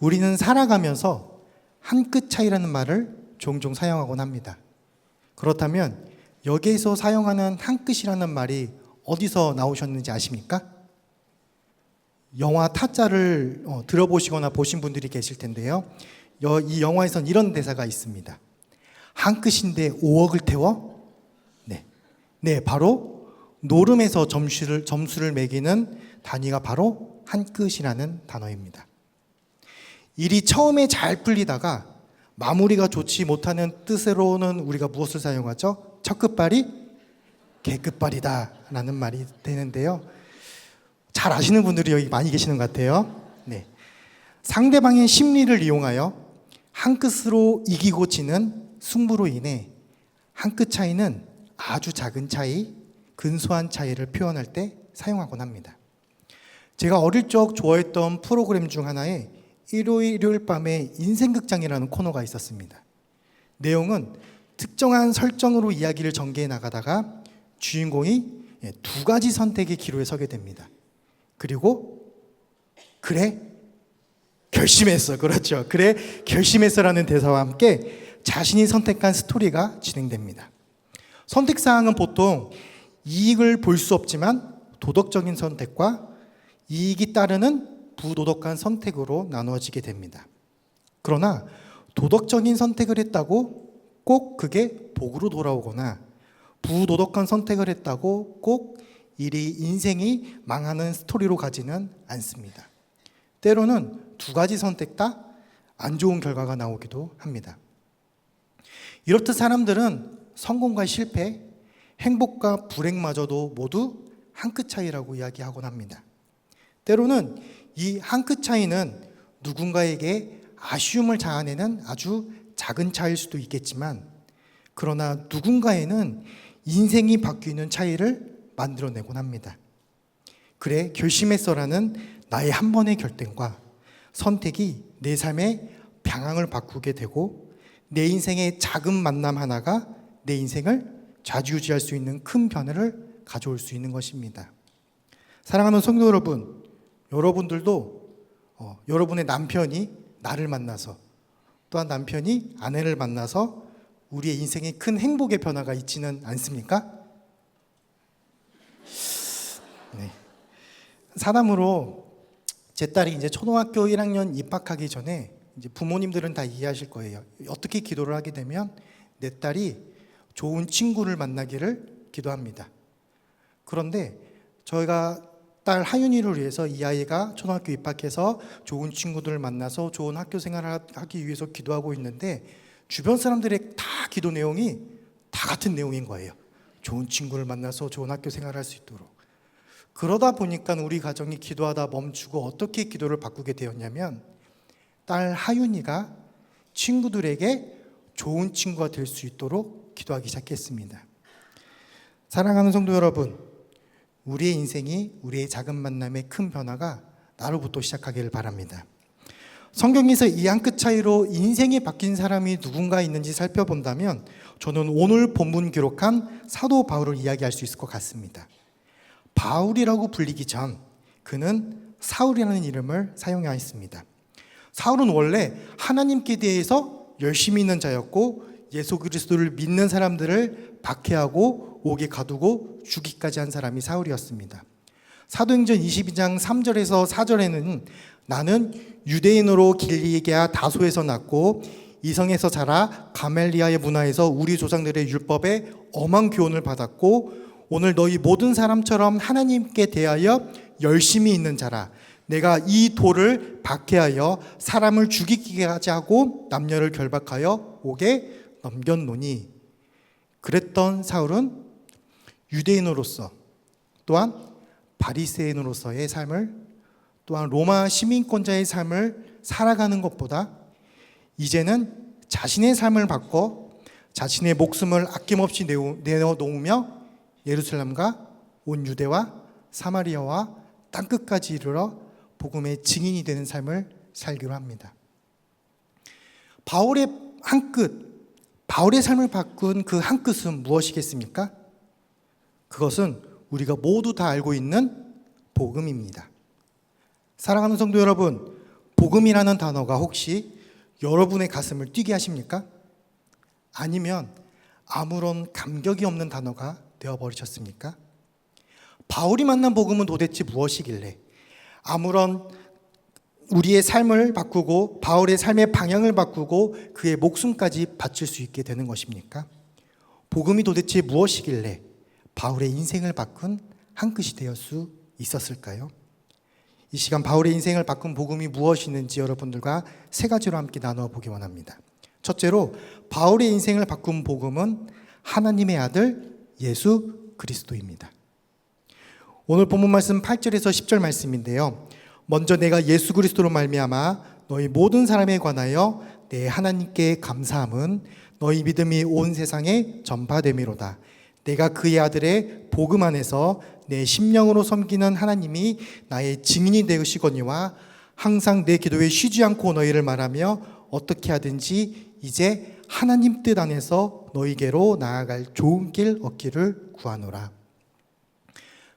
우리는 살아가면서 한 끗 차이라는 말을 종종 사용하곤 합니다. 그렇다면 여기에서 사용하는 한 끗이라는 말이 어디서 나오셨는지 아십니까? 영화 타짜를 어, 들어보시거나 보신 분들이 계실 텐데요. 여- 이 영화에선 이런 대사가 있습니다. 한 끗인데 5억을 태워? 네. 네, 바로 노름에서 점수를, 점수를 매기는 단위가 바로 한 끗이라는 단어입니다. 일이 처음에 잘 풀리다가 마무리가 좋지 못하는 뜻으로는 우리가 무엇을 사용하죠? 첫 끝발이 개끝발이다 라는 말이 되는데요. 잘 아시는 분들이 여기 많이 계시는 것 같아요. 네. 상대방의 심리를 이용하여 한 끗으로 이기고 지는 승부로 인해 한 끗 차이는 아주 작은 차이, 근소한 차이를 표현할 때 사용하곤 합니다. 제가 어릴 적 좋아했던 프로그램 중 하나에 일요일, 일요일 밤에 인생극장이라는 코너가 있었습니다. 내용은 특정한 설정으로 이야기를 전개해 나가다가 주인공이 예, 두 가지 선택의 기로에 서게 됩니다. 그리고 그래 결심했어 그렇죠 그래 결심했어라는 대사와 함께 자신이 선택한 스토리가 진행됩니다 선택 사항은 보통 이익을 볼 수 없지만 도덕적인 선택과 이익이 따르는 부도덕한 선택으로 나누어지게 됩니다 그러나 도덕적인 선택을 했다고 꼭 그게 복으로 돌아오거나 부도덕한 선택을 했다고 꼭 일이 인생이 망하는 스토리로 가지는 않습니다. 때로는 두 가지 선택 다 안 좋은 결과가 나오기도 합니다. 이렇듯 사람들은 성공과 실패, 행복과 불행마저도 모두 한 끗 차이라고 이야기하곤 합니다. 때로는 이 한 끗 차이는 누군가에게 아쉬움을 자아내는 아주 작은 차이일 수도 있겠지만, 그러나 누군가에는 인생이 바뀌는 차이를 만들어내곤 합니다. 그래, 결심했어라는 나의 한 번의 결정과 선택이 내 삶의 방향을 바꾸게 되고 내 인생의 작은 만남 하나가 내 인생을 좌지우지할 수 있는 큰 변화를 가져올 수 있는 것입니다. 사랑하는 성도 여러분, 여러분들도 어, 여러분의 남편이 나를 만나서 또한 남편이 아내를 만나서 우리의 인생에 큰 행복의 변화가 있지는 않습니까? 네. 사담으로 제 딸이 이제 초등학교 1학년 입학하기 전에 이제 부모님들은 다 이해하실 거예요. 어떻게 기도를 하게 되면 내 딸이 좋은 친구를 만나기를 기도합니다. 그런데 저희가 딸 하윤이를 위해서 이 아이가 초등학교 입학해서 좋은 친구들을 만나서 좋은 학교 생활을 하기 위해서 기도하고 있는데 주변 사람들의 다 기도 내용이 다 같은 내용인 거예요. 좋은 친구를 만나서 좋은 학교 생활을 할 수 있도록. 그러다 보니까 우리 가정이 기도하다 멈추고 어떻게 기도를 바꾸게 되었냐면 딸 하윤이가 친구들에게 좋은 친구가 될 수 있도록 기도하기 시작했습니다. 사랑하는 성도 여러분, 우리의 인생이 우리의 작은 만남의 큰 변화가 나로부터 시작하기를 바랍니다. 성경에서 이 한 끗 차이로 인생이 바뀐 사람이 누군가 있는지 살펴본다면 저는 오늘 본문 기록한 사도 바울을 이야기할 수 있을 것 같습니다. 바울이라고 불리기 전 그는 사울이라는 이름을 사용하였습니다. 사울은 원래 하나님께 대해서 열심히 있는 자였고 예수 그리스도를 믿는 사람들을 박해하고 옥에 가두고 죽이까지 한 사람이 사울이었습니다. 사도행전 22장 3절에서 4절에는 나는 유대인으로 길리게아 다소에서 났고 이성에서 자라 가멜리아의 문화에서 우리 조상들의 율법에 엄한 교훈을 받았고 오늘 너희 모든 사람처럼 하나님께 대하여 열심히 있는 자라 내가 이 돌을 박해하여 사람을 죽이게 하지 하고 남녀를 결박하여 옥에 넘겼노니 그랬던 사울은 유대인으로서 또한 바리새인으로서의 삶을 또한 로마 시민권자의 삶을 살아가는 것보다 이제는 자신의 삶을 바꿔 자신의 목숨을 아낌없이 내어놓으며 예루살렘과 온 유대와 사마리아와 땅끝까지 이르러 복음의 증인이 되는 삶을 살기로 합니다. 바울의 한 끝, 바울의 삶을 바꾼 그 한 끝은 무엇이겠습니까? 그것은 우리가 모두 다 알고 있는 복음입니다. 사랑하는 성도 여러분, 복음이라는 단어가 혹시 여러분의 가슴을 뛰게 하십니까? 아니면 아무런 감격이 없는 단어가 되어버리셨습니까? 바울이 만난 복음은 도대체 무엇이길래 아무런 우리의 삶을 바꾸고 바울의 삶의 방향을 바꾸고 그의 목숨까지 바칠 수 있게 되는 것입니까? 복음이 도대체 무엇이길래 바울의 인생을 바꾼 한 끝이 되었 수 있었을까요? 이 시간 바울의 인생을 바꾼 복음이 무엇이는지 여러분들과 세 가지로 함께 나누어 보기 원합니다. 첫째로 바울의 인생을 바꾼 복음은 하나님의 아들 예수 그리스도입니다. 오늘 본문 말씀 8절에서 10절 말씀인데요. 먼저 내가 예수 그리스도로 말미암아 너희 모든 사람에 관하여 내 하나님께 감사함은 너희 믿음이 온 세상에 전파됨이로다. 내가 그의 아들의 복음 안에서 내 심령으로 섬기는 하나님이 나의 증인이 되시거니와 항상 내 기도에 쉬지 않고 너희를 말하며 어떻게 하든지 이제 하나님 뜻 안에서 너희에게로 나아갈 좋은 길 얻기를 구하노라.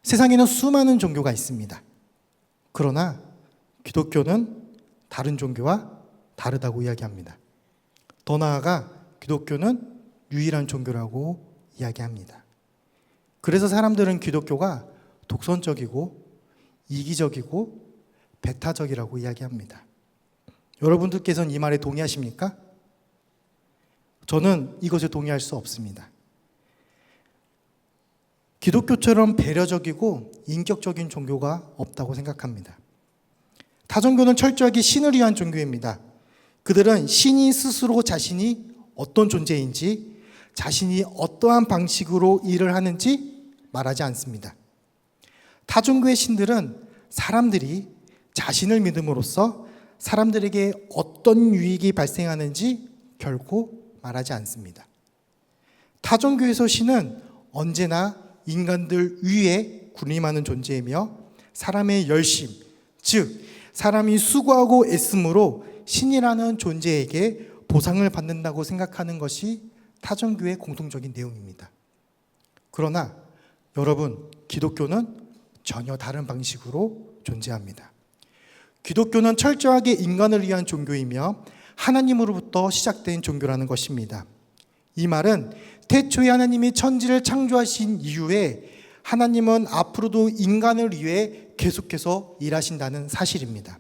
세상에는 수많은 종교가 있습니다. 그러나 기독교는 다른 종교와 다르다고 이야기합니다. 더 나아가 기독교는 유일한 종교라고 이야기합니다. 그래서 사람들은 기독교가 독선적이고 이기적이고 배타적이라고 이야기합니다. 여러분들께서는 이 말에 동의하십니까? 저는 이것에 동의할 수 없습니다. 기독교처럼 배려적이고 인격적인 종교가 없다고 생각합니다. 타종교는 철저하게 신을 위한 종교입니다. 그들은 신이 스스로 자신이 어떤 존재인지 자신이 어떠한 방식으로 일을 하는지 말하지 않습니다. 타종교의 신들은 사람들이 자신을 믿음으로써 사람들에게 어떤 유익이 발생하는지 결코 말하지 않습니다. 타종교에서 신은 언제나 인간들 위에 군림하는 존재이며 사람의 열심, 즉 사람이 수고하고 애씀으로 신이라는 존재에게 보상을 받는다고 생각하는 것이 타종교의 공통적인 내용입니다. 그러나 여러분, 기독교는 전혀 다른 방식으로 존재합니다. 기독교는 철저하게 인간을 위한 종교이며 하나님으로부터 시작된 종교라는 것입니다. 이 말은 태초에 하나님이 천지를 창조하신 이후에 하나님은 앞으로도 인간을 위해 계속해서 일하신다는 사실입니다.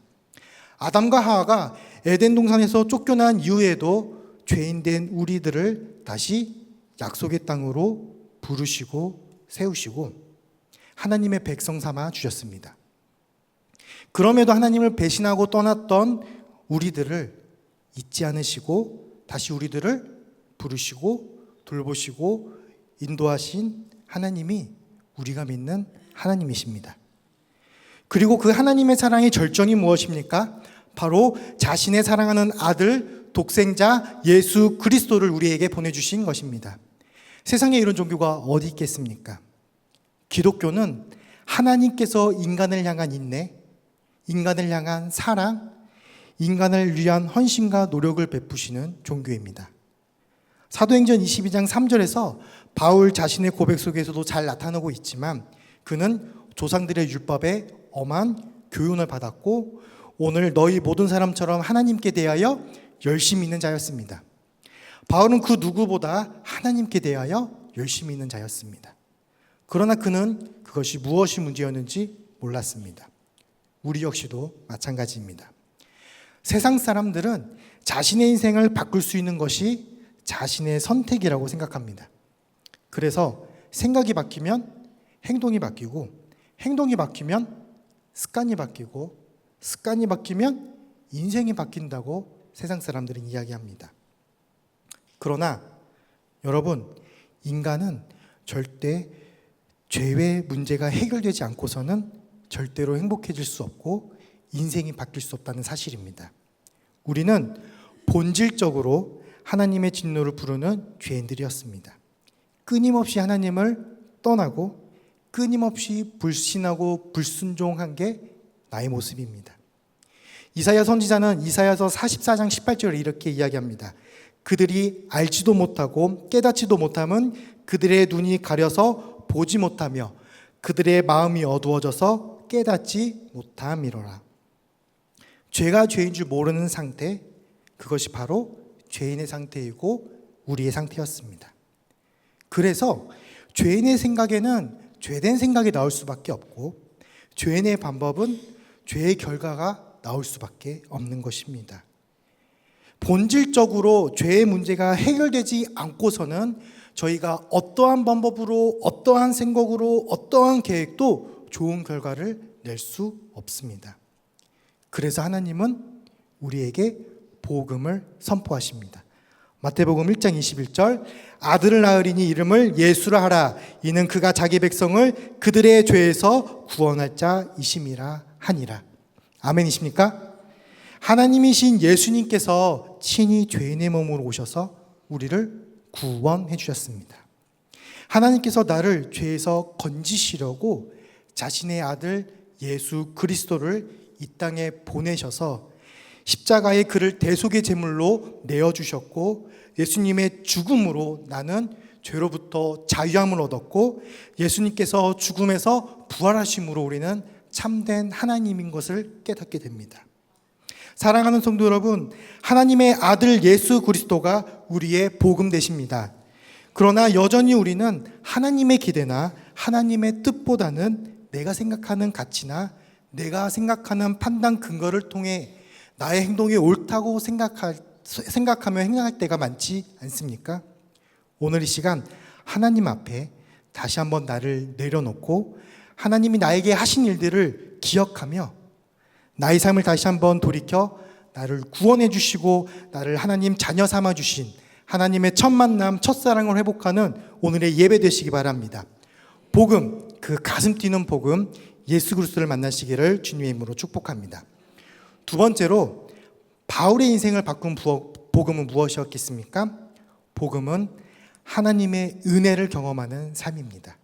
아담과 하와가 에덴 동산에서 쫓겨난 이후에도 죄인된 우리들을 다시 약속의 땅으로 부르시고 세우시고 하나님의 백성 삼아 주셨습니다. 그럼에도 하나님을 배신하고 떠났던 우리들을 잊지 않으시고 다시 우리들을 부르시고 돌보시고 인도하신 하나님이 우리가 믿는 하나님이십니다. 그리고 그 하나님의 사랑의 절정이 무엇입니까? 바로 자신의 사랑하는 아들 독생자 예수 그리스도를 우리에게 보내주신 것입니다. 세상에 이런 종교가 어디 있겠습니까? 기독교는 하나님께서 인간을 향한 인내, 인간을 향한 사랑, 인간을 위한 헌신과 노력을 베푸시는 종교입니다. 사도행전 22장 3절에서 바울 자신의 고백 속에서도 잘 나타나고 있지만 그는 조상들의 율법에 엄한 교훈을 받았고 오늘 너희 모든 사람처럼 하나님께 대하여 열심히 있는 자였습니다. 바울은 그 누구보다 하나님께 대하여 열심히 있는 자였습니다. 그러나 그는 그것이 무엇이 문제였는지 몰랐습니다. 우리 역시도 마찬가지입니다. 세상 사람들은 자신의 인생을 바꿀 수 있는 것이 자신의 선택이라고 생각합니다. 그래서 생각이 바뀌면 행동이 바뀌고 행동이 바뀌면 습관이 바뀌고 습관이 바뀌면 인생이 바뀐다고 세상 사람들은 이야기합니다. 그러나 여러분, 인간은 절대 죄의 문제가 해결되지 않고서는 절대로 행복해질 수 없고 인생이 바뀔 수 없다는 사실입니다. 우리는 본질적으로 하나님의 진노를 부르는 죄인들이었습니다. 끊임없이 하나님을 떠나고 끊임없이 불신하고 불순종한 게 나의 모습입니다. 이사야 선지자는 이사야서 44장 18절에 이렇게 이야기합니다. 그들이 알지도 못하고 깨닫지도 못함은 그들의 눈이 가려서 보지 못하며 그들의 마음이 어두워져서 깨닫지 못함이로라. 죄가 죄인 줄 모르는 상태, 그것이 바로 죄인의 상태이고 우리의 상태였습니다. 그래서 죄인의 생각에는 죄된 생각이 나올 수밖에 없고 죄인의 방법은 죄의 결과가 나올 수밖에 없는 것입니다. 본질적으로 죄의 문제가 해결되지 않고서는 저희가 어떠한 방법으로 어떠한 생각으로 어떠한 계획도 좋은 결과를 낼 수 없습니다. 그래서 하나님은 우리에게 복음을 선포하십니다. 마태복음 1장 21절 아들을 낳으리니 이름을 예수라 하라 이는 그가 자기 백성을 그들의 죄에서 구원할 자이심이라 하니라. 아멘이십니까? 하나님이신 예수님께서 친히 죄인의 몸으로 오셔서 우리를 구원해 주셨습니다. 하나님께서 나를 죄에서 건지시려고 자신의 아들 예수 그리스도를 이 땅에 보내셔서 십자가에 그를 대속의 제물로 내어 주셨고 예수님의 죽음으로 나는 죄로부터 자유함을 얻었고 예수님께서 죽음에서 부활하심으로 우리는 참된 하나님인 것을 깨닫게 됩니다. 사랑하는 성도 여러분, 하나님의 아들 예수 그리스도가 우리의 복음 되십니다. 그러나 여전히 우리는 하나님의 기대나 하나님의 뜻보다는 내가 생각하는 가치나 내가 생각하는 판단 근거를 통해 나의 행동이 옳다고 생각할, 생각하며 행동할 때가 많지 않습니까? 오늘 이 시간 하나님 앞에 다시 한번 나를 내려놓고 하나님이 나에게 하신 일들을 기억하며 나의 삶을 다시 한번 돌이켜 나를 구원해 주시고 나를 하나님 자녀 삼아 주신 하나님의 첫 만남, 첫사랑을 회복하는 오늘의 예배 되시기 바랍니다. 복음, 그 가슴 뛰는 복음, 예수 그리스도를 만나시기를 주님의 이름으로 축복합니다. 두 번째로 바울의 인생을 바꾼 복음은 무엇이었겠습니까? 복음은 하나님의 은혜를 경험하는 삶입니다.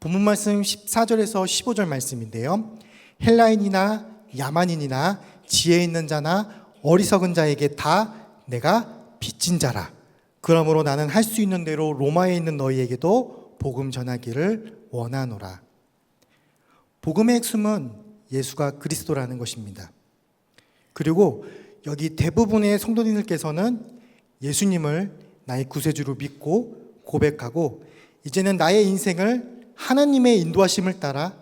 본문 말씀 14절에서 15절 말씀인데요. 헬라인이나 야만인이나 지혜 있는 자나 어리석은 자에게 다 내가 빚진 자라. 그러므로 나는 할 수 있는 대로 로마에 있는 너희에게도 복음 전하기를 원하노라. 복음의 핵심은 예수가 그리스도라는 것입니다. 그리고 여기 대부분의 성도님들께서는 예수님을 나의 구세주로 믿고 고백하고 이제는 나의 인생을 하나님의 인도하심을 따라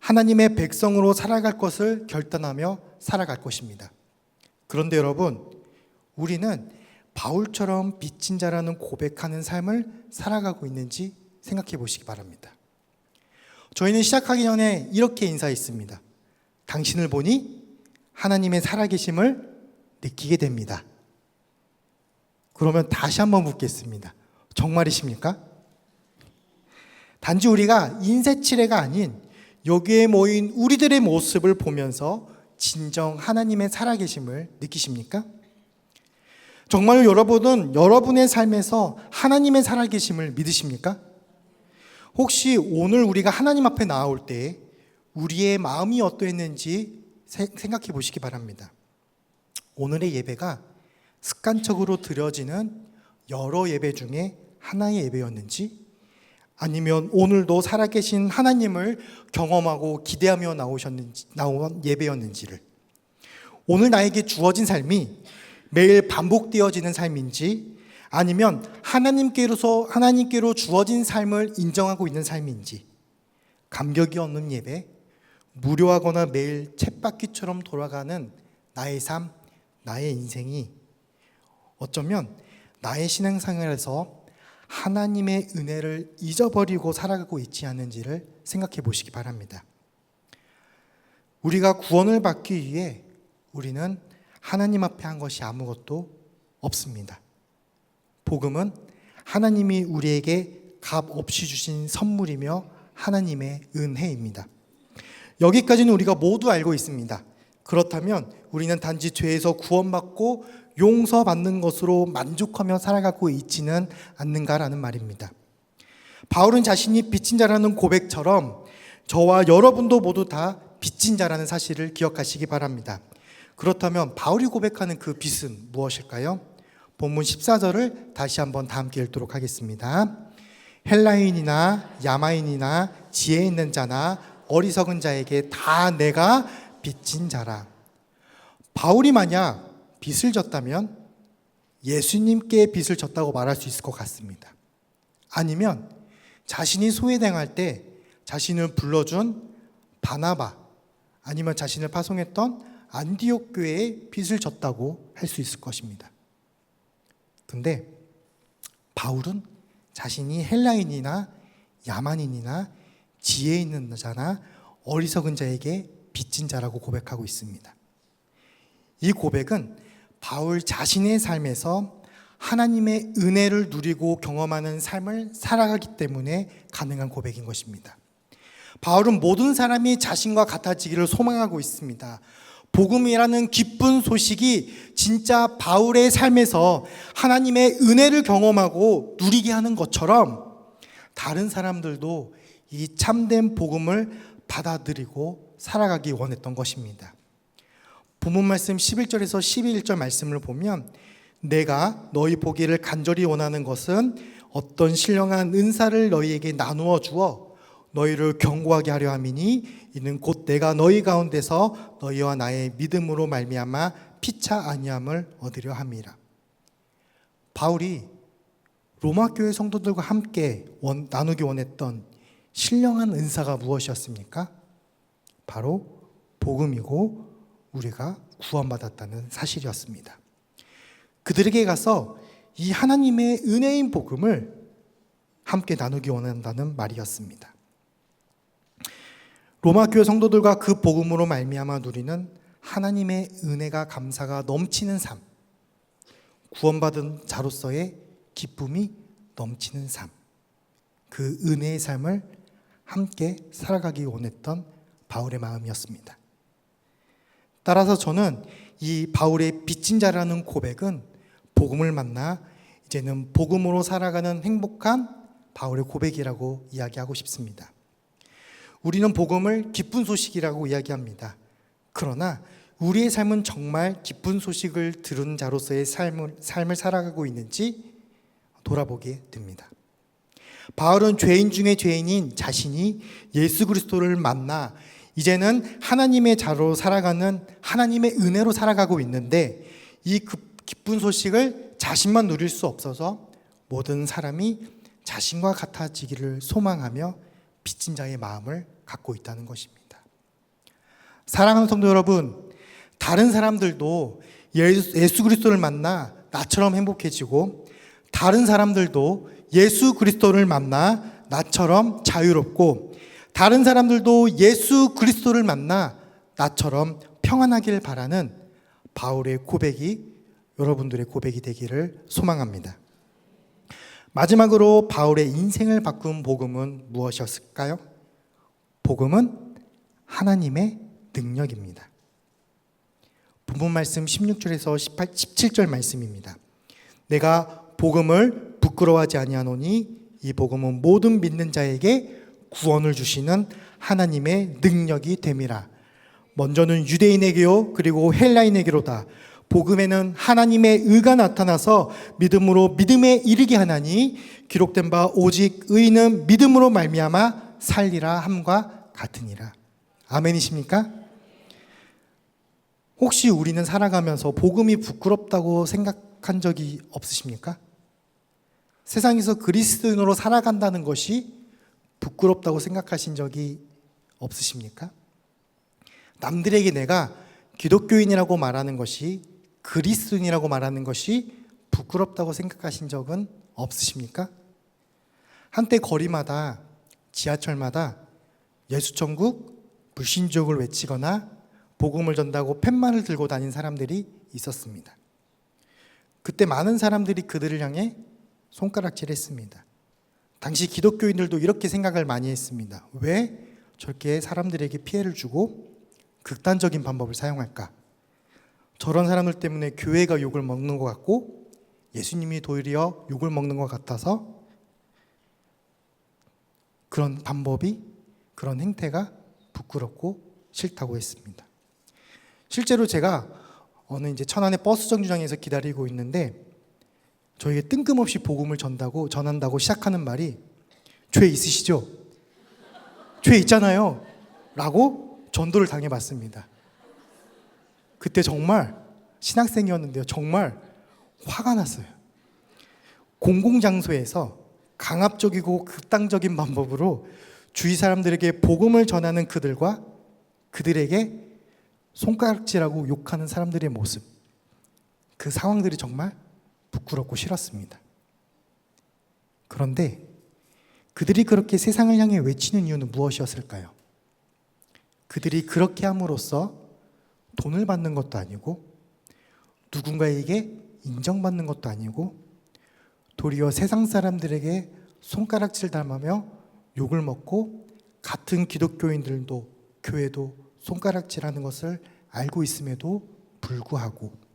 하나님의 백성으로 살아갈 것을 결단하며 살아갈 것입니다. 그런데 여러분, 우리는 바울처럼 빚진 자라는 고백하는 삶을 살아가고 있는지 생각해 보시기 바랍니다. 저희는 시작하기 전에 이렇게 인사했습니다. 당신을 보니 하나님의 살아계심을 느끼게 됩니다. 그러면 다시 한번 묻겠습니다. 정말이십니까? 단지 우리가 인쇄치레가 아닌 여기에 모인 우리들의 모습을 보면서 진정 하나님의 살아계심을 느끼십니까? 정말 여러분은 여러분의 삶에서 하나님의 살아계심을 믿으십니까? 혹시 오늘 우리가 하나님 앞에 나올 때 우리의 마음이 어떠했는지 생각해 보시기 바랍니다. 오늘의 예배가 습관적으로 드려지는 여러 예배 중에 하나의 예배였는지 아니면 오늘도 살아계신 하나님을 경험하고 기대하며 나오셨는지, 나온 예배였는지를. 오늘 나에게 주어진 삶이 매일 반복되어지는 삶인지 아니면 하나님께로서 하나님께로 주어진 삶을 인정하고 있는 삶인지. 감격이 없는 예배, 무료하거나 매일 쳇바퀴처럼 돌아가는 나의 삶, 나의 인생이 어쩌면 나의 신앙생활에서 하나님의 은혜를 잊어버리고 살아가고 있지 않은지를 생각해 보시기 바랍니다. 우리가 구원을 받기 위해 우리는 하나님 앞에 한 것이 아무것도 없습니다. 복음은 하나님이 우리에게 값 없이 주신 선물이며 하나님의 은혜입니다. 여기까지는 우리가 모두 알고 있습니다. 그렇다면 우리는 단지 죄에서 구원받고 용서받는 것으로 만족하며 살아가고 있지는 않는가라는 말입니다. 바울은 자신이 빚진 자라는 고백처럼 저와 여러분도 모두 다 빚진 자라는 사실을 기억하시기 바랍니다. 그렇다면 바울이 고백하는 그 빚은 무엇일까요? 본문 14절을 다시 한번 다 함께 읽도록 하겠습니다. 헬라인이나 야마인이나 지혜 있는 자나 어리석은 자에게 다 내가 빚진 자라. 바울이 만약 빚을 졌다면 예수님께 빚을 졌다고 말할 수 있을 것 같습니다. 아니면 자신이 소외당할 때 자신을 불러준 바나바 아니면 자신을 파송했던 안디옥 교회에 빚을 졌다고 할 수 있을 것입니다. 근데 바울은 자신이 헬라인이나 야만인이나 지혜 있는 자나 어리석은 자에게 빚진 자라고 고백하고 있습니다. 이 고백은 바울 자신의 삶에서 하나님의 은혜를 누리고 경험하는 삶을 살아가기 때문에 가능한 고백인 것입니다. 바울은 모든 사람이 자신과 같아지기를 소망하고 있습니다. 복음이라는 기쁜 소식이 진짜 바울의 삶에서 하나님의 은혜를 경험하고 누리게 하는 것처럼 다른 사람들도 이 참된 복음을 받아들이고 살아가기 원했던 것입니다. 본문 말씀 11절에서 12절 말씀을 보면 내가 너희 보기를 간절히 원하는 것은 어떤 신령한 은사를 너희에게 나누어 주어 너희를 경고하게 하려 함이니 이는 곧 내가 너희 가운데서 너희와 나의 믿음으로 말미암아 피차 아니함을 얻으려 함이라. 바울이 로마 교회 성도들과 함께 원, 나누기 원했던 신령한 은사가 무엇이었습니까? 바로 복음이고 우리가 구원받았다는 사실이었습니다. 그들에게 가서 이 하나님의 은혜인 복음을 함께 나누기 원한다는 말이었습니다. 로마 교회 성도들과 그 복음으로 말미암아 누리는 하나님의 은혜가 감사가 넘치는 삶, 구원받은 자로서의 기쁨이 넘치는 삶, 그 은혜의 삶을 함께 살아가기 원했던 바울의 마음이었습니다. 따라서 저는 이 바울의 빚진 자라는 고백은 복음을 만나 이제는 복음으로 살아가는 행복한 바울의 고백이라고 이야기하고 싶습니다. 우리는 복음을 기쁜 소식이라고 이야기합니다. 그러나 우리의 삶은 정말 기쁜 소식을 들은 자로서의 삶을, 삶을 살아가고 있는지 돌아보게 됩니다. 바울은 죄인 중에 죄인인 자신이 예수 그리스도를 만나 이제는 하나님의 자로 살아가는 하나님의 은혜로 살아가고 있는데 이 기쁜 소식을 자신만 누릴 수 없어서 모든 사람이 자신과 같아지기를 소망하며 빚진 자의 마음을 갖고 있다는 것입니다. 사랑하는 성도 여러분, 다른 사람들도 예수 그리스도를 만나 나처럼 행복해지고 다른 사람들도 예수 그리스도를 만나 나처럼 자유롭고 다른 사람들도 예수 그리스도를 만나 나처럼 평안하길 바라는 바울의 고백이 여러분들의 고백이 되기를 소망합니다. 마지막으로 바울의 인생을 바꾼 복음은 무엇이었을까요? 복음은 하나님의 능력입니다. 본문 말씀 16절에서 18, 17절 말씀입니다. 내가 복음을 부끄러워하지 아니하노니 이 복음은 모든 믿는 자에게 구원을 주시는 하나님의 능력이 됨이라. 먼저는 유대인에게요 그리고 헬라인에게로다. 복음에는 하나님의 의가 나타나서 믿음으로 믿음에 이르게 하나니 기록된 바 오직 의는 믿음으로 말미암아 살리라 함과 같으니라. 아멘이십니까? 혹시 우리는 살아가면서 복음이 부끄럽다고 생각한 적이 없으십니까? 세상에서 그리스도인으로 살아간다는 것이 부끄럽다고 생각하신 적이 없으십니까? 남들에게 내가 기독교인이라고 말하는 것이 그리스도인이라고 말하는 것이 부끄럽다고 생각하신 적은 없으십니까? 한때 거리마다 지하철마다 예수천국 불신족을 외치거나 복음을 전다고 팻말을 들고 다닌 사람들이 있었습니다. 그때 많은 사람들이 그들을 향해 손가락질했습니다. 당시 기독교인들도 이렇게 생각을 많이 했습니다. 왜 저렇게 사람들에게 피해를 주고 극단적인 방법을 사용할까? 저런 사람들 때문에 교회가 욕을 먹는 것 같고 예수님이 도리어 욕을 먹는 것 같아서 그런 방법이 그런 행태가 부끄럽고 싫다고 했습니다. 실제로 제가 어느 이제 천안의 버스 정류장에서 기다리고 있는데 저에게 뜬금없이 복음을 전다고 전한다고 시작하는 말이 죄 있으시죠? 죄 있잖아요. 라고 전도를 당해 봤습니다. 그때 정말 신학생이었는데요. 정말 화가 났어요. 공공장소에서 강압적이고 극단적인 방법으로 주위 사람들에게 복음을 전하는 그들과 그들에게 손가락질하고 욕하는 사람들의 모습. 그 상황들이 정말 부끄럽고 싫었습니다. 그런데 그들이 그렇게 세상을 향해 외치는 이유는 무엇이었을까요? 그들이 그렇게 함으로써 돈을 받는 것도 아니고 누군가에게 인정받는 것도 아니고 도리어 세상 사람들에게 손가락질 당하며 욕을 먹고 같은 기독교인들도 교회도 손가락질하는 것을 알고 있음에도 불구하고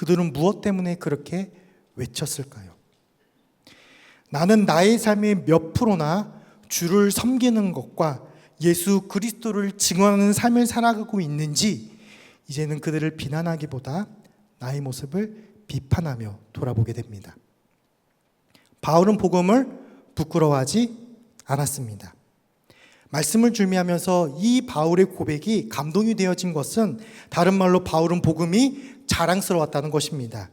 그들은 무엇 때문에 그렇게 외쳤을까요? 나는 나의 삶의 몇 프로나 주를 섬기는 것과 예수 그리스도를 증언하는 삶을 살아가고 있는지 이제는 그들을 비난하기보다 나의 모습을 비판하며 돌아보게 됩니다. 바울은 복음을 부끄러워하지 않았습니다. 말씀을 준비하면서 이 바울의 고백이 감동이 되어진 것은 다른 말로 바울은 복음이 자랑스러웠다는 것입니다.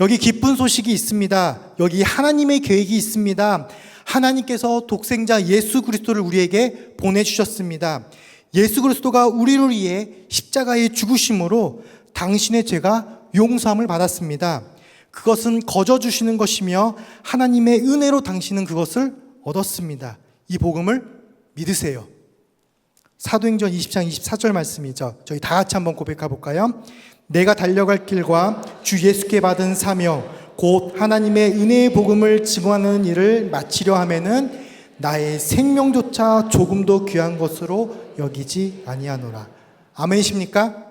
여기 기쁜 소식이 있습니다. 여기 하나님의 계획이 있습니다. 하나님께서 독생자 예수 그리스도를 우리에게 보내주셨습니다. 예수 그리스도가 우리를 위해 십자가에 죽으심으로 당신의 죄가 용서함을 받았습니다. 그것은 거저 주시는 것이며 하나님의 은혜로 당신은 그것을 얻었습니다. 이 복음을 믿으세요. 사도행전 20장 24절 말씀이죠. 저희 다 같이 한번 고백해 볼까요? 내가 달려갈 길과 주 예수께 받은 사명 곧 하나님의 은혜의 복음을 증언하는 일을 마치려 하면은 나의 생명조차 조금도 귀한 것으로 여기지 아니하노라. 아멘이십니까?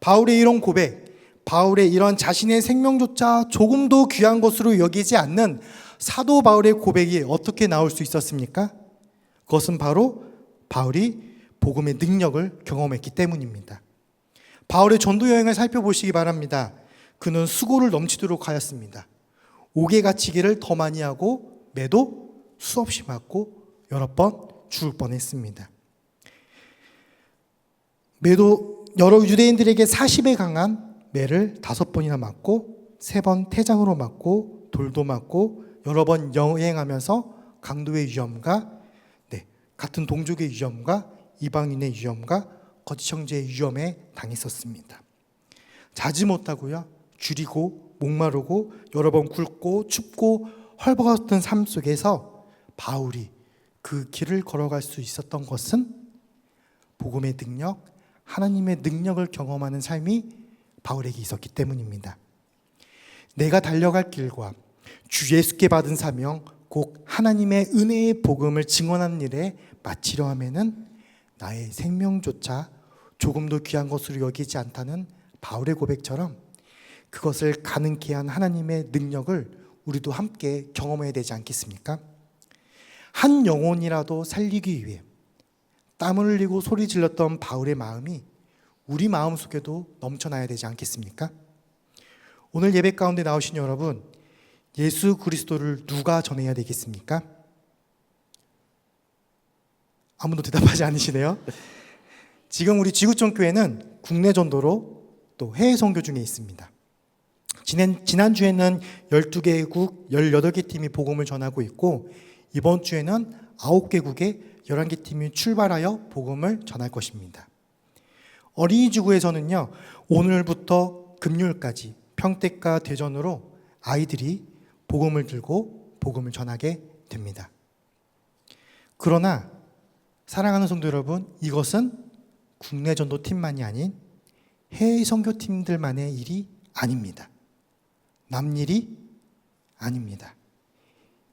바울의 이런 고백, 바울의 이런 자신의 생명조차 조금도 귀한 것으로 여기지 않는 사도 바울의 고백이 어떻게 나올 수 있었습니까? 그것은 바로 바울이 복음의 능력을 경험했기 때문입니다. 바울의 전도 여행을 살펴보시기 바랍니다. 그는 수고를 넘치도록 하였습니다. 옥에 갇히기를 더 많이 하고 매도 수없이 맞고 여러 번 죽을 뻔했습니다. 매도 여러 유대인들에게 40에 강한 매를 다섯 번이나 맞고 세 번 태장으로 맞고 돌도 맞고 여러 번 여행하면서 강도의 위험과 네, 같은 동족의 위험과 이방인의 위험과 거짓 형제의 위험에 당했었습니다. 자지 못하고요. 줄이고 목마르고 여러 번 굶고 춥고 헐벗었던 삶 속에서 바울이 그 길을 걸어갈 수 있었던 것은 복음의 능력, 하나님의 능력을 경험하는 삶이 바울에게 있었기 때문입니다. 내가 달려갈 길과 주 예수께 받은 사명, 곧 하나님의 은혜의 복음을 증언하는 일에 마치려 하면은 나의 생명조차 조금도 귀한 것으로 여기지 않다는 바울의 고백처럼 그것을 가능케 한 하나님의 능력을 우리도 함께 경험해야 되지 않겠습니까? 한 영혼이라도 살리기 위해 땀을 흘리고 소리 질렀던 바울의 마음이 우리 마음 속에도 넘쳐나야 되지 않겠습니까? 오늘 예배 가운데 나오신 여러분, 예수 그리스도를 누가 전해야 되겠습니까? 아무도 대답하지 않으시네요. 지금 우리 지구촌 교회는 국내 전도로 또 해외 선교 중에 있습니다. 지난 지난주에는 12개국 18개 팀이 복음을 전하고 있고 이번 주에는 9개국의 11개 팀이 출발하여 복음을 전할 것입니다. 어린이 지구에서는요. 오늘부터 금요일까지 평택과 대전으로 아이들이 복음을 들고 복음을 전하게 됩니다. 그러나 사랑하는 성도 여러분, 이것은 국내 전도팀만이 아닌 해외 선교팀들만의 일이 아닙니다. 남 일이 아닙니다.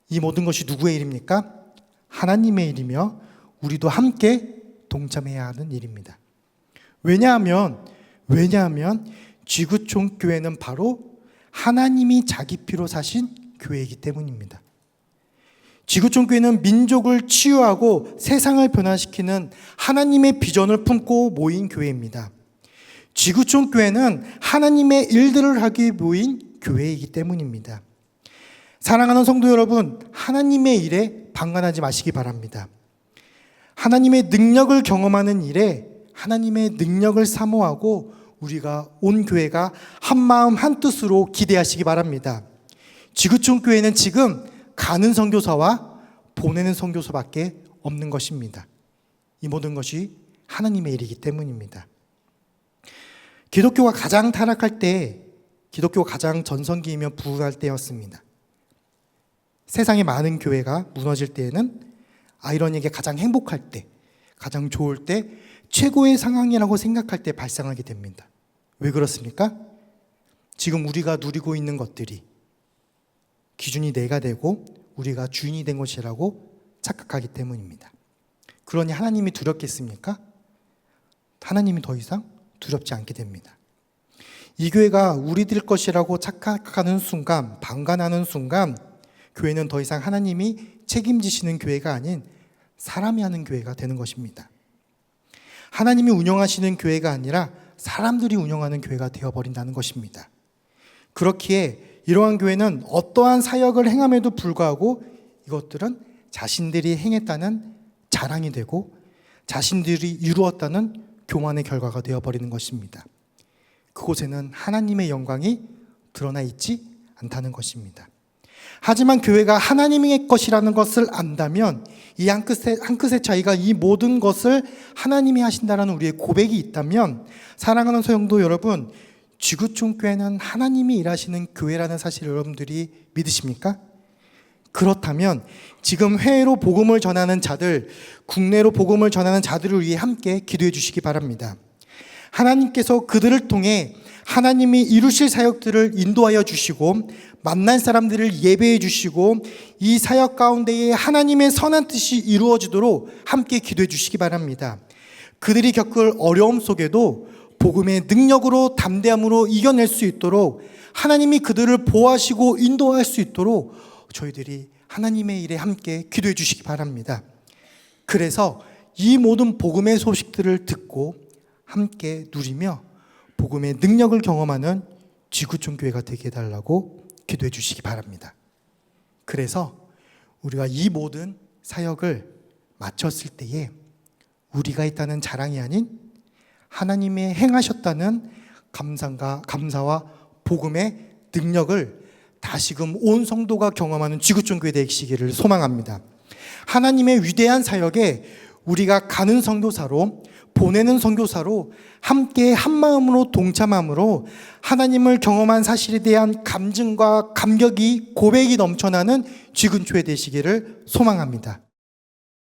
이 모든 것이 누구의 일입니까? 하나님의 일이며 우리도 함께 동참해야 하는 일입니다. 왜냐하면 왜냐하면 지구촌 교회는 바로 하나님이 자기 피로 사신 교회이기 때문입니다. 지구촌 교회는 민족을 치유하고 세상을 변화시키는 하나님의 비전을 품고 모인 교회입니다. 지구촌 교회는 하나님의 일들을 하기 모인 교회이기 때문입니다. 사랑하는 성도 여러분, 하나님의 일에 방관하지 마시기 바랍니다. 하나님의 능력을 경험하는 일에 하나님의 능력을 사모하고 우리가 온 교회가 한 마음 한 뜻으로 기대하시기 바랍니다. 지구촌 교회는 지금 가는 선교사와 보내는 선교사밖에 없는 것입니다. 이 모든 것이 하나님의 일이기 때문입니다. 기독교가 가장 타락할 때, 기독교가 가장 전성기이며 부흥할 때였습니다. 세상의 많은 교회가 무너질 때에는 아이러니하게 가장 행복할 때, 가장 좋을 때, 최고의 상황이라고 생각할 때 발생하게 됩니다. 왜 그렇습니까? 지금 우리가 누리고 있는 것들이 기준이 내가 되고 우리가 주인이 된 것이라고 착각하기 때문입니다. 그러니 하나님이 두렵겠습니까? 하나님이 더 이상 두렵지 않게 됩니다. 이 교회가 우리들 것이라고 착각하는 순간, 방관하는 순간, 교회는 더 이상 하나님이 책임지시는 교회가 아닌 사람이 하는 교회가 되는 것입니다. 하나님이 운영하시는 교회가 아니라 사람들이 운영하는 교회가 되어버린다는 것입니다. 그렇기에 이러한 교회는 어떠한 사역을 행함에도 불구하고 이것들은 자신들이 행했다는 자랑이 되고 자신들이 이루었다는 교만의 결과가 되어버리는 것입니다. 그곳에는 하나님의 영광이 드러나 있지 않다는 것입니다. 하지만 교회가 하나님의 것이라는 것을 안다면 이 한 끗의, 한 끗의 차이가 이 모든 것을 하나님이 하신다는 우리의 고백이 있다면 사랑하는 소영도 여러분 지구촌 교회는 하나님이 일하시는 교회라는 사실을 여러분들이 믿으십니까? 그렇다면 지금 해외로 복음을 전하는 자들, 국내로 복음을 전하는 자들을 위해 함께 기도해 주시기 바랍니다. 하나님께서 그들을 통해 하나님이 이루실 사역들을 인도하여 주시고 만난 사람들을 예배해 주시고 이 사역 가운데에 하나님의 선한 뜻이 이루어지도록 함께 기도해 주시기 바랍니다. 그들이 겪을 어려움 속에도 복음의 능력으로 담대함으로 이겨낼 수 있도록 하나님이 그들을 보호하시고 인도할 수 있도록 저희들이 하나님의 일에 함께 기도해 주시기 바랍니다. 그래서 이 모든 복음의 소식들을 듣고 함께 누리며 복음의 능력을 경험하는 지구촌 교회가 되게 해달라고 기도해 주시기 바랍니다. 그래서 우리가 이 모든 사역을 마쳤을 때에 우리가 있다는 자랑이 아닌 하나님의 행하셨다는 감상과 감사와 복음의 능력을 다시금 온 성도가 경험하는 지구촌 교회 되시기를 소망합니다. 하나님의 위대한 사역에 우리가 가는 선교사로 보내는 선교사로 함께 한 마음으로 동참함으로 하나님을 경험한 사실에 대한 감증과 감격이 고백이 넘쳐나는 지근초에 되시기를 소망합니다.